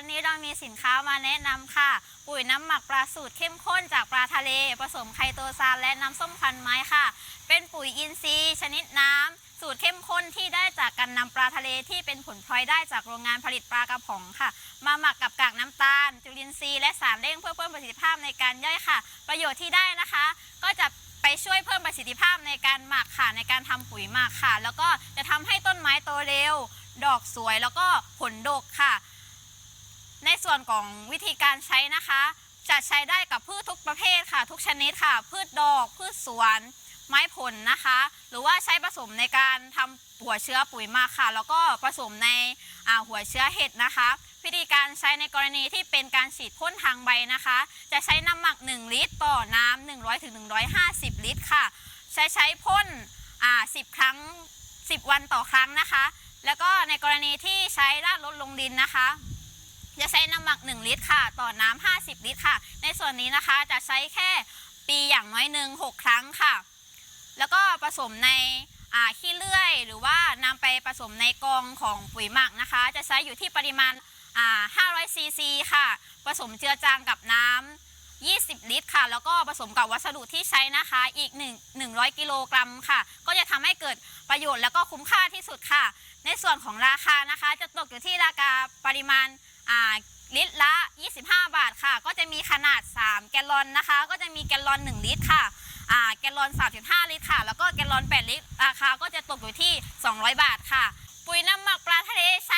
วันนี้เรามีสินค้ามาแนะนำค่ะ ปุ๋ยน้ำหมักปลาสูตรเข้มข้นจากปลาทะเล ผสมไคโตซานและน้ำส้มคันไม้ค่ะ เป็นปุ๋ยอินทรีย์ ชนิดน้ำสูตรเข้มข้นที่ได้จากการนำปลาทะเลที่เป็นผลพลอยได้จากโรงงานผลิตปลากระป๋องค่ะ มาหมักกับกากน้ำตาล จุลินทรีย์และสารเร่งเพื่อเพิ่มประสิทธิภาพในการย่อยค่ะ ประโยชน์ที่ได้นะคะ ก็จะไปช่วยเพิ่มประสิทธิภาพในการหมักค่ะในการทำปุ๋ยหมักค่ะ แล้วก็จะทำให้ต้นไม้โตเร็ว ดอกสวยแล้วก็ผลดกค่ะ ส่วนของวิธีการใช้นะคะ จะใช้ได้กับพืชทุกประเภทค่ะ ทุกชนิดค่ะ พืชดอก พืชสวน ไม้ผลนะคะ หรือว่าใช้ผสมในการทำหัวเชื้อปุ๋ยมาค่ะ แล้วก็ผสมในหัวเชื้อเห็ดนะคะ วิธีการใช้ในกรณีที่เป็นการฉีดพ่นทางใบนะคะ จะใช้น้ำหมัก 1 ลิตร ต่อน้ำ100ถึง150 ลิตรค่ะ ใช้ใช้พ่นอ่า10 ครั้ง 10 วันต่อครั้งนะคะ แล้วก็ในกรณีที่ใช้ราดลดลงดินนะคะ จะใช้น้ำหมัก 1 ลิตรค่ะ ต่อน้ำ50 ลิตรค่ะ ในส่วนนี้นะคะจะใช้แค่ปีอย่างน้อยหนึ่ง6ครั้งค่ะ แล้วก็ผสมในขี้เลื่อย หรือว่านำไปผสมในกองของปุ๋ยหมักนะคะ จะใช้อยู่ที่ปริมาณอ่า500ซีซีค่ะ ผสมเจือจางกับน้ำ20 ลิตรค่ะ แล้วก็ผสมกับวัสดุที่ใช้นะคะอีก 1 100 กิโลกรัมค่ะ ก็จะทำให้เกิดประโยชน์แล้วก็คุ้มค่าที่สุดค่ะ ในส่วนของราคานะคะ จะตกอยู่ที่ราคาปริมาณ ลิตรละ 25 บาทค่ะ ก็จะมีขนาด 3 แกลลอนนะคะ ก็จะมีแกลลอน 1 ลิตรค่ะแกลลอน 3.5 ลิตรค่ะ แล้วก็แกลลอน 8 ลิตร ราคาก็จะตกอยู่ที่ 200 บาทค่ะ ปุ๋ยน้ำหมักปลาทะเลใช้